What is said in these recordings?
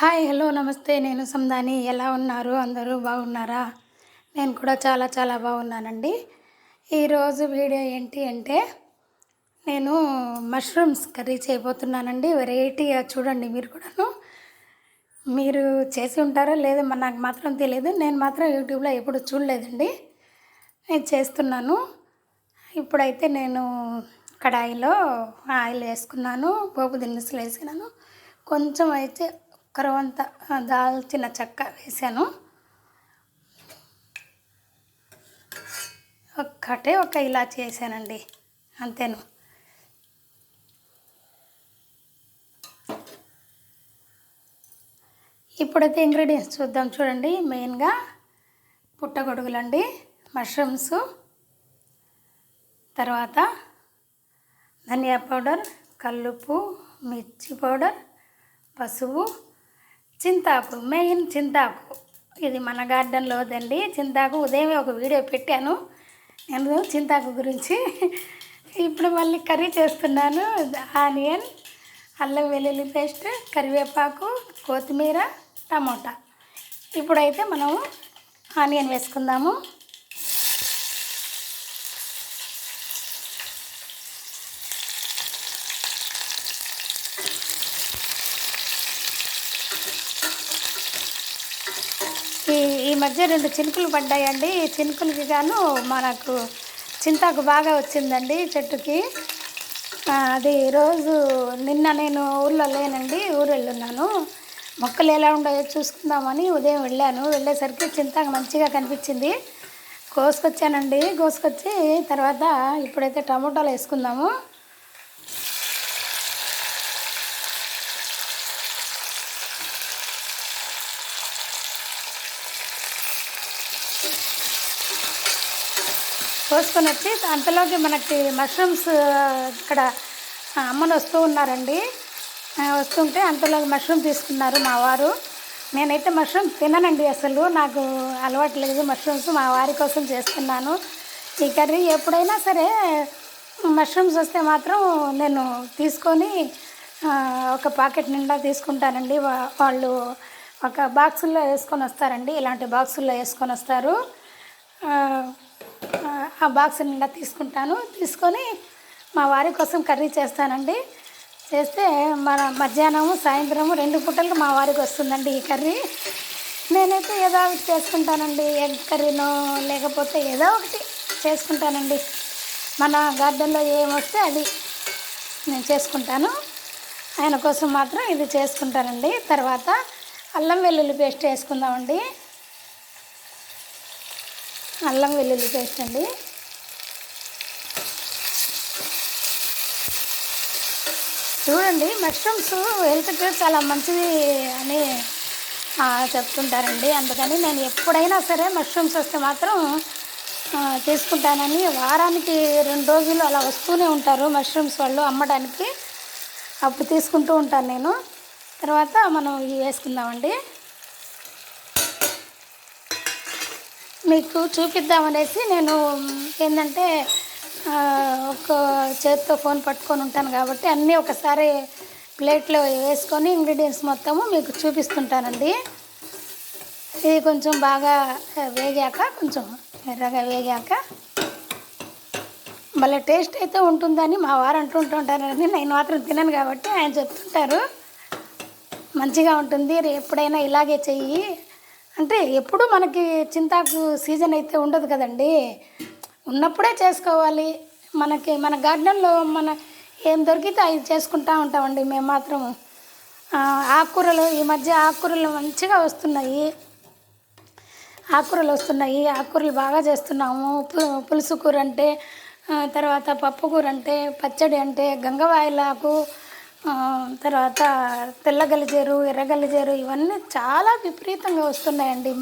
Hi hello నమస్తే. నేను సందాని. ఎలా ఉన్నారు? అందరూ బాగున్నారా? నేను కూడా చాలా చాలా బాగున్నానండి. ఈరోజు వీడియో ఏంటి అంటే నేను మష్రూమ్స్ కర్రీ చేయబోతున్నానండి. వెరైటీగా చూడండి మీరు కూడాను. మీరు చేసి ఉంటారో లేదో మరి నాకు మాత్రం తెలియదు నేను మాత్రం యూట్యూబ్లో ఎప్పుడు చూడలేదండి. నేను చేస్తున్నాను. ఇప్పుడైతే నేను కడాయిలో ఆయిల్ వేసుకున్నాను. పోపు దినుసులు వేసినాను కొంచెం అయితే కరవంత దాల్చిన చెక్క వేసాను. ఒక్కటే ఒక ఇలాచి వేసానండి అంతేను. ఇప్పుడైతే ఇంగ్రీడియంట్స్ చూద్దాం చూడండి మెయిన్గా పుట్టగొడుగులండి మష్రూమ్స్ తర్వాత ధనియా పౌడర్ కల్లుప్పు మిర్చి పౌడర్ పసుపు చింతాకు మెయిన్ చింతాకు. ఇది మన గార్డెన్లోదండి చింతాకు ఉదయం ఒక వీడియో పెట్టాను. నేను చింతాకు గురించి. ఇప్పుడు మళ్ళీ కర్రీ చేస్తున్నాను. ఆనియన్ అల్లం వెల్లుల్లి పేస్ట్ కరివేపాకు కొత్తిమీర టమోటా. ఇప్పుడైతే మనము ఆనియన్ వేసుకుందాము ఈ ఈ మధ్య రెండు చినుకులు పడ్డాయండి. ఈ చినుకులకి గాను మనకు చింతాకు బాగా వచ్చిందండి చెట్టుకి. అది రోజు నిన్న నేను ఊళ్ళో లేనండి ఊరు వెళ్ళున్నాను మొక్కలు ఎలా ఉన్నాయో చూసుకుందామని ఉదయం వెళ్ళాను. వెళ్ళేసరికి చింతాకు మంచిగా కనిపించింది. కోసుకొచ్చానండి. కోసుకొచ్చి తర్వాత ఇప్పుడైతే టమోటాలు వేసుకుందాము. కోసుకొని వచ్చి అంతలోకి మనకి మష్రూమ్స్ ఇక్కడ అమ్మని వస్తూ ఉన్నారండి. వస్తుంటే అంతలోకి మష్రూమ్ తీసుకున్నారు మా వారు. నేనైతే మష్రూమ్ తిననండి అసలు. నాకు అలవాటు లేదు మష్రూమ్స్ మా వారి కోసం చేస్తున్నాను. ఈ కర్రీ ఎప్పుడైనా సరే మష్రూమ్స్ వస్తే మాత్రం నేను తీసుకొని ఒక పాకెట్ నిండా తీసుకుంటానండి. వా- వాళ్ళు ఒక బాక్సుల్లో వేసుకొని వస్తారండి. ఇలాంటి బాక్సుల్లో వేసుకొని వస్తారు. ఆ, బాక్స్ నిండా తీసుకుంటాను. తీసుకొని మా వారి కోసం కర్రీ చేస్తానండి. చేస్తే మన మధ్యాహ్నము సాయంత్రము రెండు పూటలకు మా వారికి వస్తుందండి ఈ కర్రీ. నేనైతే ఏదో ఒకటి చేసుకుంటానండి. ఎగ్ కర్రీనో లేకపోతే ఏదో ఒకటి చేసుకుంటానండి. మన గార్డెన్లో ఏమొస్తే అది నేను చేసుకుంటాను. ఆయన కోసం మాత్రం ఇది చేసుకుంటానండి. తర్వాత అల్లం వెల్లుల్లి పేస్ట్ వేసుకుందామండి. అల్లం వెల్లుల్లి పేస్ట్ అండి. చూడండి మష్రూమ్స్ హెల్త్కి చాలా మంచిది అని చెప్తుంటారండి. అందుకని నేను ఎప్పుడైనా సరే మష్రూమ్స్ వస్తే మాత్రం తీసుకుంటానని వారానికి రెండు రోజులు అలా వస్తూనే ఉంటారు మష్రూమ్స్ వాళ్ళు అమ్మడానికి. అప్పుడు తీసుకుంటూ ఉంటాను నేను. తర్వాత మనం ఇవి వేసుకుందామండి. మీకు చూపిద్దామనేసి నేను ఏంటంటే ఒక చేతితో ఫోన్ పట్టుకొని ఉంటాను కాబట్టి అన్నీ ఒకసారి ప్లేట్లో వేసుకొని ఇంగ్రీడియంట్స్ మొత్తము మీకు చూపిస్తుంటానండి. ఇది కొంచెం బాగా వేగాక కొంచెం ఎర్రగా వేగాక. భలే టేస్ట్ అయితే ఉంటుందని మా వారు అంటుంటుంటారండి నేను మాత్రం తినను కాబట్టి ఆయన చెప్తుంటారు. మంచిగా ఉంటుంది. ఎప్పుడైనా ఇలాగే చెయ్యి. అంటే ఎప్పుడు మనకి చింతాకు సీజన్ అయితే ఉండదు కదండి. ఉన్నప్పుడే చేసుకోవాలి. మనకి మన గార్డెన్లో మన ఏం దొరికితే అవి చేసుకుంటా ఉంటామండి మేము మాత్రం. ఆకుకూరలు ఈ మధ్య ఆకుకూరలు మంచిగా వస్తున్నాయి. ఆకుకూరలు వస్తున్నాయి. ఆకుకూరలు బాగా చేస్తున్నాము. పులుసు కూర అంటే తర్వాత పప్పు కూర అంటే పచ్చడి అంటే గంగవాయిలాకు తర్వాత తెల్ల గలిజేరు ఎర్ర గలిజేరు ఇవన్నీ చాలా విపరీతంగా వస్తున్నాయండి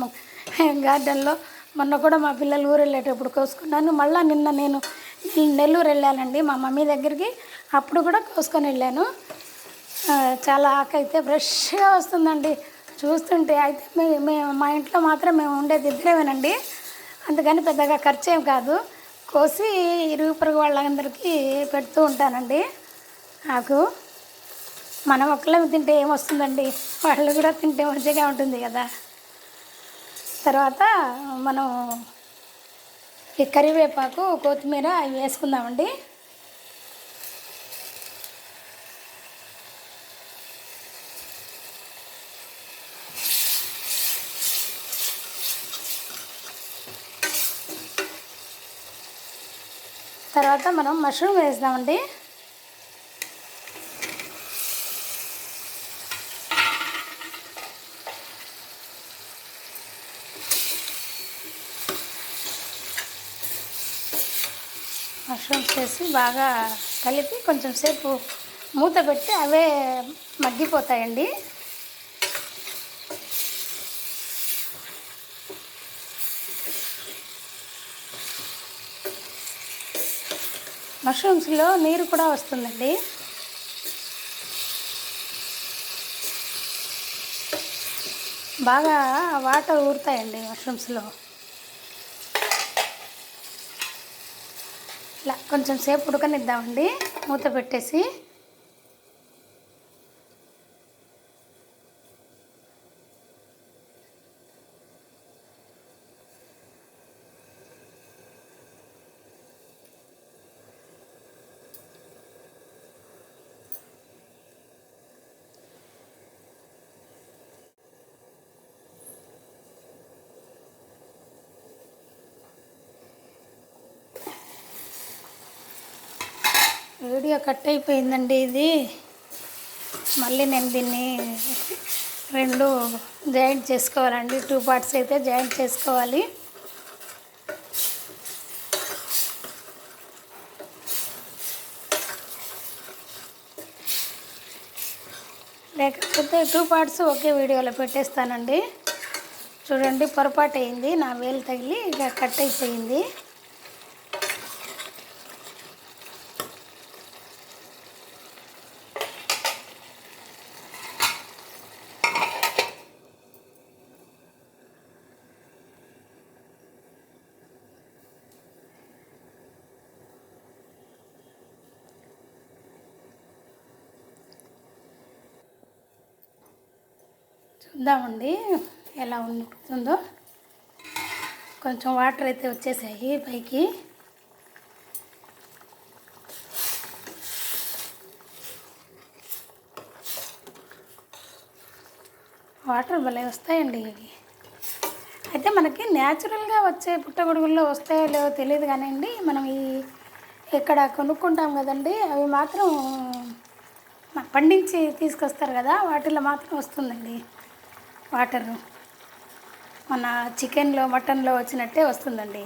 గార్డెన్లో. మొన్న కూడా మా పిల్లలు ఊరు వెళ్ళేటప్పుడు కోసుకున్నాను. మళ్ళీ నిన్న నేను నెల్లూరు వెళ్ళానండి మా మమ్మీ దగ్గరికి. అప్పుడు కూడా కోసుకొని వెళ్ళాను. చాలా ఆకైతే అయితే ఫ్రెష్గా వస్తుందండి. చూస్తుంటే అయితే మే మేము మా ఇంట్లో మాత్రం మేము ఉండేది ఇద్దరేమేనండి. అందుకని పెద్దగా ఖర్చు ఏం కాదు. కోసి ఇరుగు పొరుగు వాళ్ళందరికీ పెడుతూ ఉంటానండి. ఆకు మనం ఒక్కళ్ళం తింటే ఏమొస్తుందండి? వాళ్ళు కూడా తింటే మంచిగా ఉంటుంది కదా. తర్వాత మనం ఈ కరివేపాకు కొత్తిమీర అవి వేసుకుందామండి. తర్వాత మనం మష్రూమ్ వేద్దామండి మష్రూమ్స్ వేసి బాగా కలిపి కొంచెం సేపు మూత పెట్టి అవే మగ్గిపోతాయండి. మష్రూమ్స్లో నీరు కూడా వస్తుందండి. బాగా వాటర్ ఊరుతాయండి మష్రూమ్స్లో. ఇలా కొంచెం సేపు ఉడకనిద్దామండి. మూత పెట్టేసి వీడియో కట్ అయిపోయిందండి ఇది. మళ్ళీ నేను దీన్ని రెండు జాయింట్ చేసుకోవాలండి. టూ పార్ట్స్ అయితే జాయింట్ చేసుకోవాలి. లేకపోతే టూ పార్ట్స్ ఒకే వీడియోలో పెట్టేస్తానండి. చూడండి పొరపాటు అయింది. నా వేలు తగిలి ఇక కట్ అయిపోయింది. చూద్దామండి ఎలా ఉంటుందో. కొంచెం వాటర్ అయితే వచ్చేసాయి పైకి. వాటర్ భలే వస్తాయండి ఇవి. అయితే మనకి న్యాచురల్గా వచ్చే పుట్టగొడుగుల్లో వస్తాయో లేవో తెలియదు కానివ్వండి మనం ఈ ఇక్కడ కొనుక్కుంటాం కదండి అవి మాత్రం పండించి తీసుకొస్తారు కదా వాటిలో మాత్రం వస్తుందండి. వాటరు. మన చికెన్లో మటన్లో వచ్చినట్టే వస్తుందండి.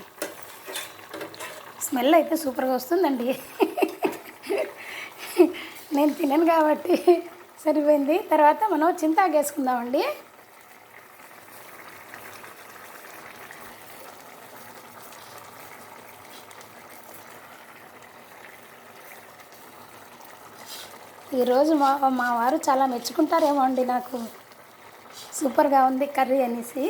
స్మెల్ అయితే సూపర్గా వస్తుందండి. నేను తినను కాబట్టి సరిపోయింది. తర్వాత మనం చింతాకు వేసుకుందామండి. ఈరోజు మా మా వారు చాలా మెచ్చుకుంటారేమో అండి నాకు. సూపర్గా ఉంది కర్రీ అనేసి.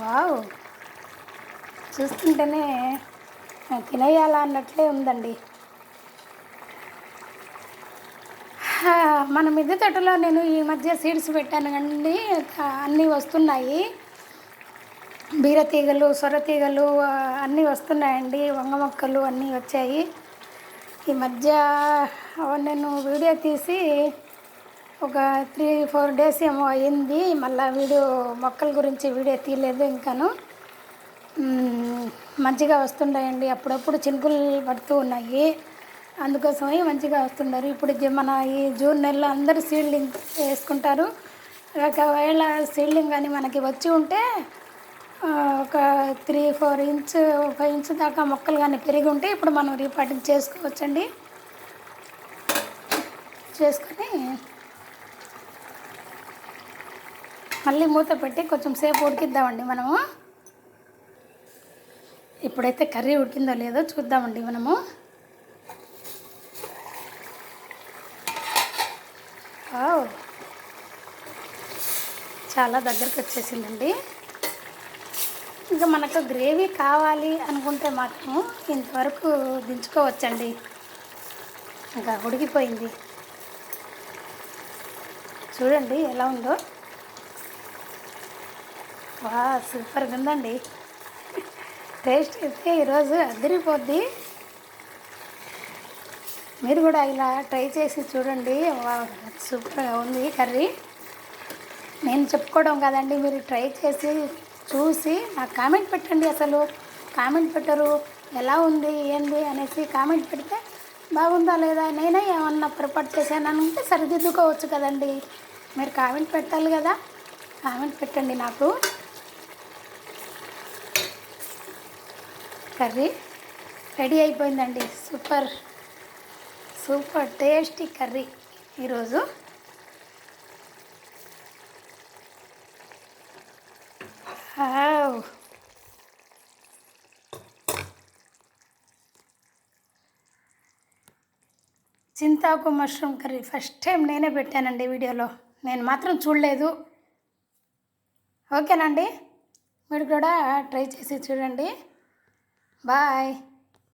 వావ్. చూస్తుంటేనే తినేయాలా అన్నట్లే ఉందండి. మన మిద్దె తోటలో నేను ఈ మధ్య సీడ్స్ పెట్టాను కండి అన్నీ వస్తున్నాయి. బీరతీగలు సొరతీగలు అన్నీ వస్తున్నాయండి. వంగ మొక్కలు అన్నీ వచ్చాయి. ఈ మధ్య నేను వీడియో తీసి ఒక త్రీ ఫోర్ డేస్ ఏమో అయింది మళ్ళీ వీడియో మొక్కల గురించి వీడియో తీయలేదు ఇంకాను. మంచిగా వస్తుంటాయండి. అప్పుడప్పుడు చినుకులు పడుతూ ఉన్నాయి. అందుకోసమే మంచిగా వస్తున్నారు ఇప్పుడు మన ఈ జూన్ నెలలో అందరూ సీడ్లింగ్ వేసుకుంటారు. ఒకవేళ సీడ్లింగ్ కానీ మనకి వచ్చి ఉంటే ఒక three four inch five inch దాకా మొక్కలు కానీ పెరిగి ఉంటే ఇప్పుడు మనం రీపాటింగ్ చేసుకోవచ్చండి. చేసుకొని మళ్ళీ మూత పెట్టి కొంచెం సేపు ఉడికిద్దామండి మనము. ఇప్పుడైతే కర్రీ ఉడికిందో లేదో చూద్దామండి మనము. చాలా దగ్గరకు వచ్చేసిందండి ఇంకా మనకు గ్రేవీ కావాలి అనుకుంటే మాత్రం ఇంతవరకు దించుకోవచ్చండి. ఇంకా ఉడికిపోయింది. చూడండి ఎలా ఉందో. వా సూపర్గా ఉందండి. టేస్ట్ అయితే ఈరోజు అదిరిపోద్ది. మీరు కూడా ఇలా ట్రై చేసి చూడండి. వా సూపర్గా ఉంది కర్రీ. నేను చెప్పుకోవడం కదండి మీరు ట్రై చేసి చూసి నాకు కామెంట్ పెట్టండి అసలు. కామెంట్ పెట్టరు. ఎలా ఉంది ఏంది అనేసి కామెంట్ పెడితే బాగుందా లేదా నేనే ఏమన్నా పొరపాటు చేశాను అంటే సరిదిద్దుకోవచ్చు కదండి. మీరు కామెంట్ పెట్టాలి కదా. కామెంట్ పెట్టండి నాకు. కర్రీ రెడీ అయిపోయిందండి. సూపర్. సూపర్ టేస్టీ కర్రీ ఈరోజు వావ్. చింతాకు మష్రూమ్ కర్రీ ఫస్ట్ టైం నేనే పెట్టానండి వీడియోలో. నేను మాత్రం చూడలేదు. ఓకేనండి? మీరు కూడా ట్రై చేసి చూడండి. బాయ్.